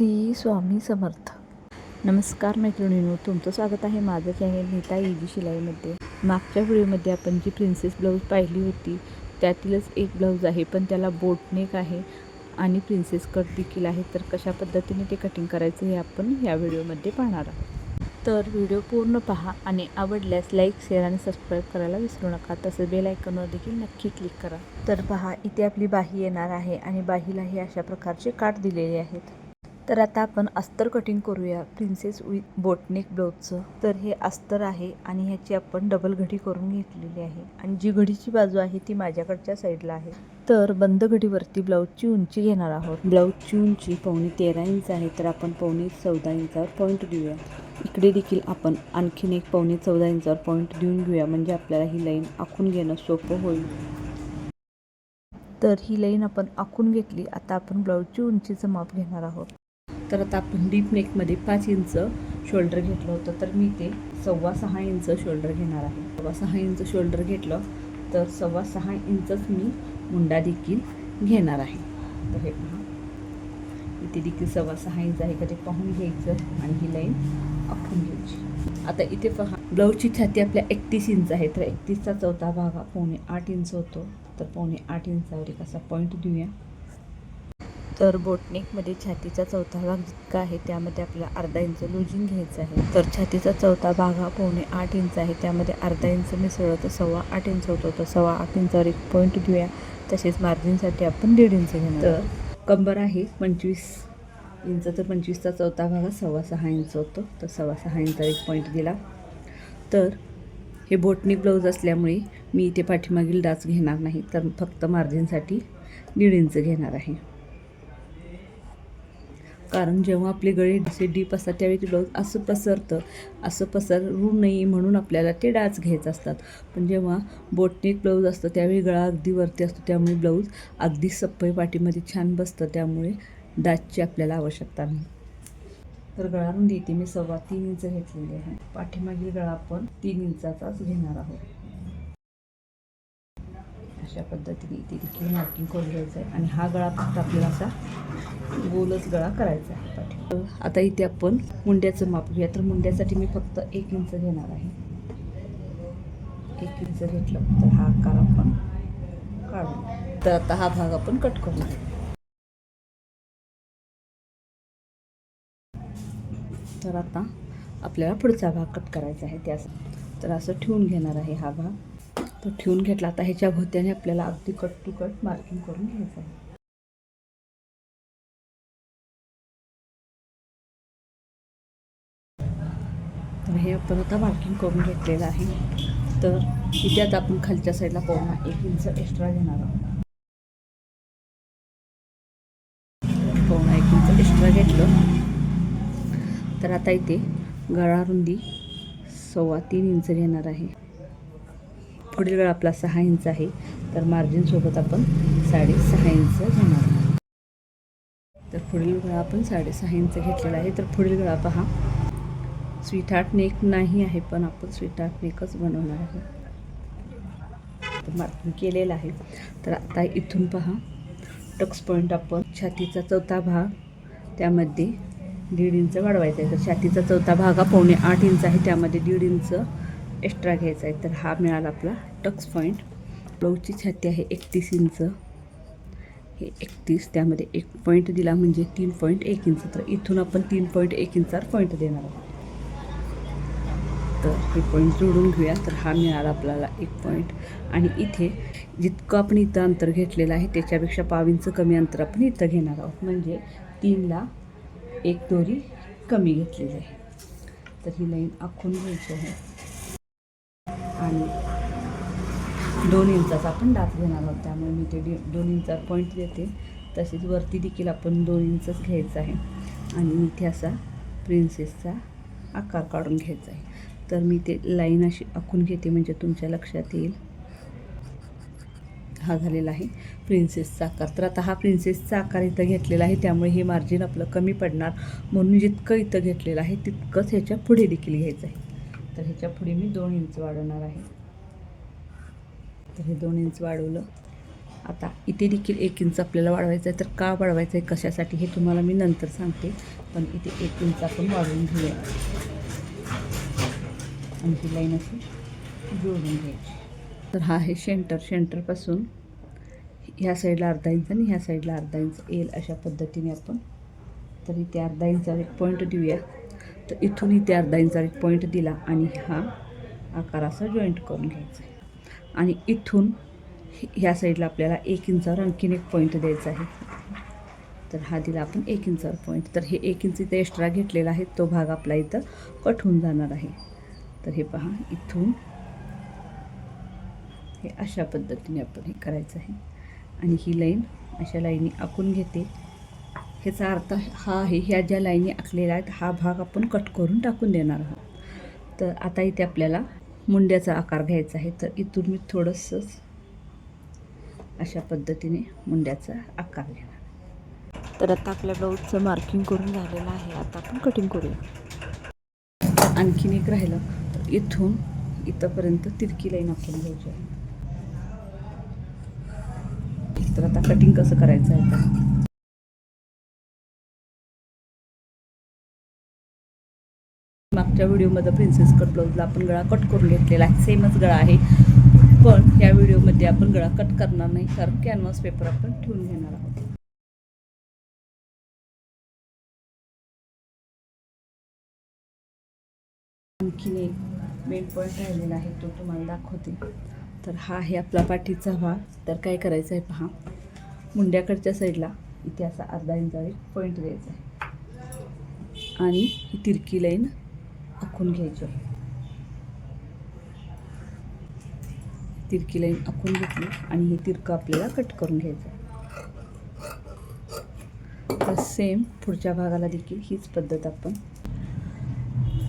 श्री स्वामी समर्थ. नमस्कार मैत्रिणींनो तुमचं स्वागत आहे माझं चॅनेल नीता इजी शिलाईमध्ये. मागच्या व्हिडिओमध्ये आपण जी प्रिन्सेस ब्लाऊज पाहिली होती त्यातीलच एक ब्लाऊज आहे पण त्याला बोटनेक आहे आणि प्रिन्सेस कट देखील आहे. तर कशा पद्धतीने ते कटिंग करायचं हे आपण या व्हिडिओमध्ये पाहणार आहोत. तर व्हिडिओ पूर्ण पहा आणि आवडल्यास लाईक शेअर आणि सबस्क्राईब करायला विसरू नका. तसंच बेल आयकॉनवर देखील नक्की क्लिक करा. तर पहा इथे आपली बाही येणार आहे आणि बाहीला हे अशा प्रकारचे काठ दिलेले आहेत. तर आता आपण अस्तर कटिंग करूया. प्रिन्सेस विथ बोटनेक ब्लाऊजचं तर हे अस्तर आहे आणि ह्याची आपण डबल घडी करून घेतलेली आहे. आणि जी घडीची बाजू आहे ती माझ्याकडच्या साईडला आहे. तर बंद घडीवरती ब्लाऊजची उंची घेणार आहोत. ब्लाऊजची उंची पावणे तेरा इंच आहे. तर आपण पावणे चौदा इंचावर पॉईंट देऊया. इकडे देखील आपण आणखीन एक पावणे चौदा इंचावर पॉईंट देऊन घेऊया. म्हणजे आपल्याला ही लाईन आखून घेणं सोपं होईल. तर ही लाईन आपण आखून घेतली. आता आपण ब्लाऊजची उंचीचं माप घेणार आहोत. तर आता आपण डीप नेकमध्ये पाच इंच शोल्डर घेतलं होतं. तर मी ते सव्वा सहा इंच शोल्डर घेणार आहे. सव्वा सहा इंच शोल्डर घेतलं तर सव्वा सहा इंचच मी मुंडा देखील घेणार आहे. तर हे पहा. इथे देखील सव्वा सहा इंच आहे का ते पाहून घ्यायचं आणि ही लाईन आखून घ्यायची. आता इथे पहा. ब्लाऊजची छाती आपल्या एकतीस इंच आहे. तर एकतीसचा चौथा भाग हा पावणे आठ इंच होतो. तर पावणे आठ इंचावर एक असा पॉईंट देऊया. तर बोटनेकमध्ये छातीचा चौथा भाग जितका आहे त्यामध्ये आपल्याला अर्धा इंच लुजिंग घ्यायचं आहे. तर छातीचा चौथा भाग हा पावणे आठ इंच आहे त्यामध्ये अर्धा इंच मिसळलं तर सव्वा आठ इंच होतो. तर सव्वा आठ इंचावर एक पॉईंट घेऊया. तसेच मार्जिनसाठी आपण दीड इंच घेणार तर कंबर आहे पंचवीस इंच तर पंचवीसचा चौथा भाग हा सव्वा सहा इंच होतो. तर सव्वा सहा इंचावर एक पॉईंट दिला. तर हे बोटनिक ब्लाऊज असल्यामुळे मी इथे पाठीमागील डाच घेणार नाही तर फक्त मार्जिनसाठी दीड इंच घेणार आहे. कारण जेव्हा आपले गळे असे डीप असतात त्यावेळी ते ब्लाऊज असं पसरतं असं पसरू नये म्हणून आपल्याला ते डाच घ्यायचं असतात. पण जेव्हा बोटनेक ब्लाऊज असतं त्यावेळी गळा अगदी वरती असतो त्यामुळे ब्लाऊज अगदी सप्पई पाठीमध्ये छान बसतं त्यामुळे डाचची आपल्याला आवश्यकता नाही. तर गळा रुंदी इथे मी सव्वा तीन इंच घेतलेली आहे. पाठीमागील गळा आपण तीन इंचाचाच घेणार आहोत. अशा पद्धतीने इथे देखील मार्किंग करून घ्यायचं आहे. आणि हा गळा फक्त आपल्याला असा गोलच गळा करायचा आहे. आता इथे आपण मुंड्याचं माप घेऊया. तर मुंड्यासाठी मी फक्त एक इंच घेणार आहे. एक इंच घेतलं तर हा आकार आपण काढू. तर आता हा भाग आपण कट करून घेऊ तर आता आपल्याला पुढचा भाग कट करायचा आहे. त्यास तर असं ठेवून घेणार आहे हा भाग. तो ठेवून घेतला. आता ह्याच्या भोवत्याने आपल्याला अगदी कट टू कट मार्किंग करून घ्यायचं आहे. तर हे आपण आता मार्किंग करून घेतलेलं आहे. तर इथे आता आपण खालच्या साईडला पाहूया एक इंच एक्स्ट्रा घेणार आहोत. पावणा एक इंच एक्स्ट्रा घेतलं. तर आता इथे गळा रुंदी सव्वा तीन इंच घेणार आहे. पुढील वेळ आपला सहा इंच आहे तर मार्जिनसोबत आपण साडेसहा इंच घेणार तर पुढील गळा आपण साडेसहा इंच घेतलेला आहे तर पुढील गळा पहा. स्वीटहार्ट नेक नाही आहे पण आपण स्वीटहार्ट नेकच बनवणार आहे तर मार्किंग केलेलं आहे. तर आता इथून पहा. टक्स पॉईंट आपण छातीचा चौथा भाग त्यामध्ये दीड इंच वाढवायचा आहे. तर छातीचा चौथा भाग हा पावणे आठ इंच आहे त्यामध्ये दीड इंच एक्स्ट्रा घ्यायचा आहे तर हा मिळाला आपला टक्स पॉईंट ब्लाऊजची छाती आहे एकतीस इंच. हे एकतीस त्यामध्ये एक पॉईंट दिला म्हणजे तीन पॉईंट एक इंच. तर इथून आपण तीन पॉईंट एक इंचावर पॉईंट देणार आहोत. तर हे पॉईंट जोडून घेऊया. तर हा मिळाला आपल्याला एक पॉईंट आणि इथे जितकं आपण इथं अंतर घेतलेलं आहे त्याच्यापेक्षा पाव इंच कमी अंतर आपण इथं घेणार आहोत. म्हणजे तीनला एक दोरी कमी घेतलेली आहे. तर ही लाईन आखून घ्यायची आहे. आणि दोन इंचाचा आपण डास घेणार आहोत. त्यामुळे मी ते डी दोन इंचा पॉईंट देते. तसेच वरती देखील आपण दोन इंचच घ्यायचं आहे. आणि इथे असा प्रिन्सेसचा आकार काढून घ्यायचा आहे. तर मी ते लाईन अशी आखून घेते म्हणजे तुमच्या लक्षात येईल. हा झालेला आहे प्रिन्सेसचा आकार. तर आता हा प्रिन्सेसचा आकार इथं घेतलेला आहे. त्यामुळे हे मार्जिन आपलं कमी पडणार. म्हणून जितकं इथं घेतलेलं आहे तितकंच ह्याच्या पुढे देखील घ्यायचं आहे. तर ह्याच्या पुढे मी दोन इंच वाढवणार आहे. तर हे दोन इंच वाढवलं. आता इथे देखील एक इंच आपल्याला वाढवायचं आहे. तर का वाढवायचं आहे? कशासाठी? हे तुम्हाला मी नंतर सांगते. पण इथे एक इंच आपण वाढवून घेऊया. आणि ही लाईन अशी जोडून घ्यायची. तर हा आहे शेंटर. शेंटरपासून ह्या साईडला अर्धा इंच आणि ह्या साईडला अर्धा इंच येईल अशा पद्धतीने आपण. तर इथे अर्धा इंचा एक पॉईंट देऊया. तर इथून इथे अर्धा इंचा एक पॉईंट दिला आणि हा आकार असा जॉईंट करून घ्यायचा आहे. आणि इथून ह्या साईडला आपल्याला एक इंचावर आणखीन एक पॉईंट द्यायचा आहे. तर हा दिला आपण एक इंचावर पॉईंट तर हे एक इंच इथं एक्स्ट्रा घेतलेला आहे तो भाग आपला इथं कट होऊन जाणार आहे. तर हे पहा इथून हे अशा पद्धतीने आपण हे करायचं आहे. आणि ही लाईन अशा लाईनी आखून घेते. ह्याचा अर्थ हा आहे ह्या ज्या लाईनी आखलेल्या आहेत हा भाग आपण कट करून टाकून देणार आहोत. तर आता इथे आपल्याला मुंड्याचा आकार घ्यायचा आहे. तर इथून मी थोडंसंच अशा पद्धतीने मुंड्याचा आकार घेणार तर आता आपल्या ब्लाऊजचं मार्किंग करून झालेलं आहे. आता आपण कटिंग करूया. आणखीन एक राहिलं. तर इथून इथंपर्यंत तिरकी लाईन आपण घ्यायची आहे. तर आता कटिंग कसं करायचं आहे? मागच्या व्हिडिओमध्ये प्रिन्सेस कट ब्लाऊजला आपण गळा कट करून घेतलेला आहे. सेमच गळा आहे. पण या व्हिडिओमध्ये आपण गळा कट करणार नाही. कारण कॅनव्हास पेपर आपण ठेवून घेणार आहोत. आणखीन एक मेन पॉईंट राहिलेला आहे तो तुम्हाला दाखवते. तर हा आहे आपला पाठीचा भाग. तर काय करायचं आहे पहा. मुंड्याकडच्या साईडला इथे असा अर्धा इंचावर पॉईंट द्यायचा आहे. आणि ही तिरकी लाईन आखून घ्यायची. आहे तिरकी लाईन आखून घेतली आणि हे तिरकं आपल्याला कट करून घ्यायचं आहे. तर सेम पुढच्या भागाला देखील हीच पद्धत आपण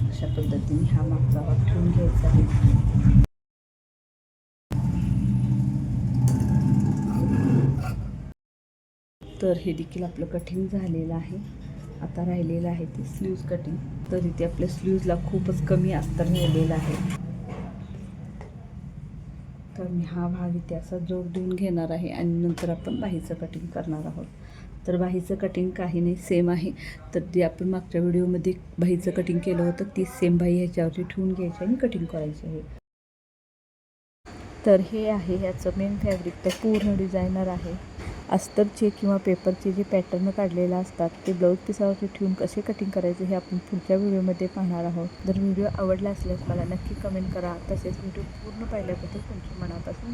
अशा पद्धतीने हा मागचा भाग ठेवून घ्यायचा आहे. तर हे देखील आपलं कठीण झालेलं आहे. आता राहिलेलं आहे ते स्लीव्ज कटिंग तर इथे आपल्या स्लीव्जला खूपच कमी अस्तर राहिलेलं आहे. तर मी हा भाग इथे असा जोड देऊन घेणार आहे आणि नंतर आपण बाहीचं कटिंग करणार आहोत. तर बाहीचं कटिंग काही नाही सेम आहे. तर जे आपण मागच्या व्हिडिओमध्ये बाहीचं कटिंग केलं होतं ती सेम बाही ह्याच्यावरती ठेवून घ्यायची आणि कटिंग करायची आहे. तर हे आहे ह्याचं मेन फॅब्रिक तर पूर्ण डिझायनर आहे. अस्तरचे किंवा पेपरचे जे पॅटर्न काढलेले असतात ते ब्लाऊज पिसावरती ठेवून कसे कटिंग करायचे हे आपण पुढच्या व्हिडिओमध्ये पाहणार आहोत. जर व्हिडिओ आवडला असल्यास मला नक्की कमेंट करा. तसेच व्हिडिओ पूर्ण पाहिल्याबद्दल तुमच्या मनापासून